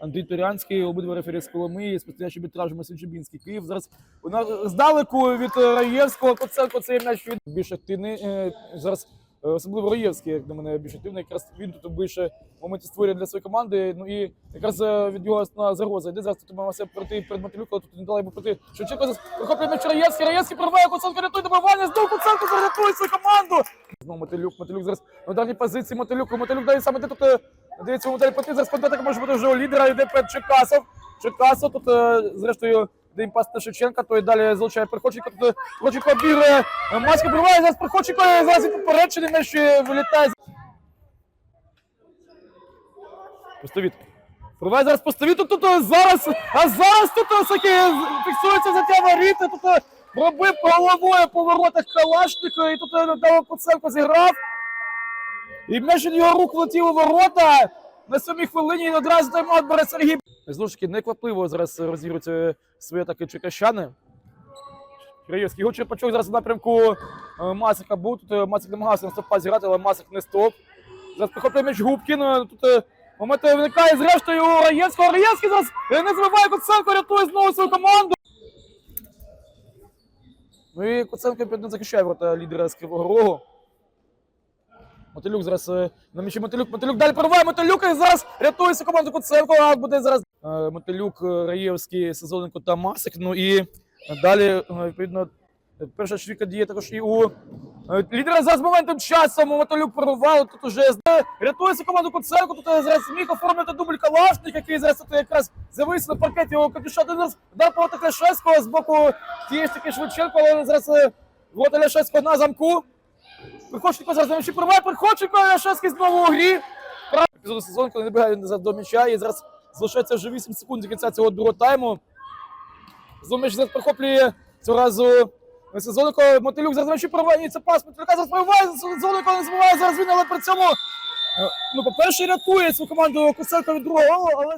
Андрій Турянський, обидва рефері з Коломиї, спостерігачі арбітраж Масиль Чубінський. Київ зараз у нас здалеку від Раєвського Коценко цей м'яч від більш активний. е, Зараз е, особливо Раєвський, як на мене, більш активний. Якраз він тут більше моментів створює для своєї команди. Ну і якраз е, від його основна загроза. Йде зараз тут намагався пройти перед Матилюком, тут не дала йому пройти. Шевченко зараз прихоплює м'яч Раєвський. Раєвський прорває Коценко, рятує добивання. Знову Коценко зараз рятує свою команду. Знову Матилюк. Матилюк зараз на даній позиції Матилюк. Матилюк дає саме де тут. Е, Дивіться, модель поти зараз контратака може бути вже у лідера. Йде перед Черкасов. Черкасов тут, е, зрештою, де імпас на Шевченка, той далі залучає Приходченка. Тут е, Приходченко обігрує. е, Маська пробиває зараз Приходченко. і Зараз він попереджений м'яч е, вилітає. Постовіт. Пробиває зараз постовіт. Тут, тут е, зараз, а зараз тут е, таки фіксується заття воріти. Тут е, пробив головою по воротах Калашника. І тут е, Дава Куценко зіграв. І від його рук влетів у ворота. На сьомій хвилині і одразу тайм-аут Сергій. Знову ж таки, неквапливо зараз розігрують е, свої атаки черкащани. Київський його черпачок зараз в напрямку е, Масика був. Тут е, Масик намагався на стопа зіграти, але Масик не стоп. Зараз прихоплює м'яч Губкін. е, Тут момент виникає зрештою у Раєвського. Раєвський зараз не забиває Коценко, рятує знову свою команду. Ну і Коценко не захищає ворота лідера з Кривого Рогу. Мотилюк зараз е, на м'ячі Мотилюк. Мотилюк далі перебуває Мотилюк і зараз рятує свою команду Куценко. А буде зараз е, Мотилюк, е, Раєвський, Сезоненко та Масик. Ну і далі, відповідно, перша чвіка діє також і у лідера зараз моментом часом. Мотилюк прорвав. Тут уже е, рятує команду Куценко. Тут зараз міг оформити дубль Калашник, який зараз тут якраз завис на паркеті його капюша. Зараз удар по Ляшевського з боку тієї ж таки Шевченко, але зараз ворота Ляшевського на замку. Приходченко зараз на м'ячі прорває, Приходченко, Яшевський знову у грі. Епізоду сезону, коли не бігає до м'яча, і зараз залишається вже 8 секунд до кінця цього другого тайму. Знову м'яч зараз прихоплює цього разу сезонко. Мотилюк зараз м'ячі прорває, це пас. Мотилюка зараз пробиває, сезонко не забуває зараз він, але при цьому, е, ну, по-перше, рятує свою команду Косенко від другого але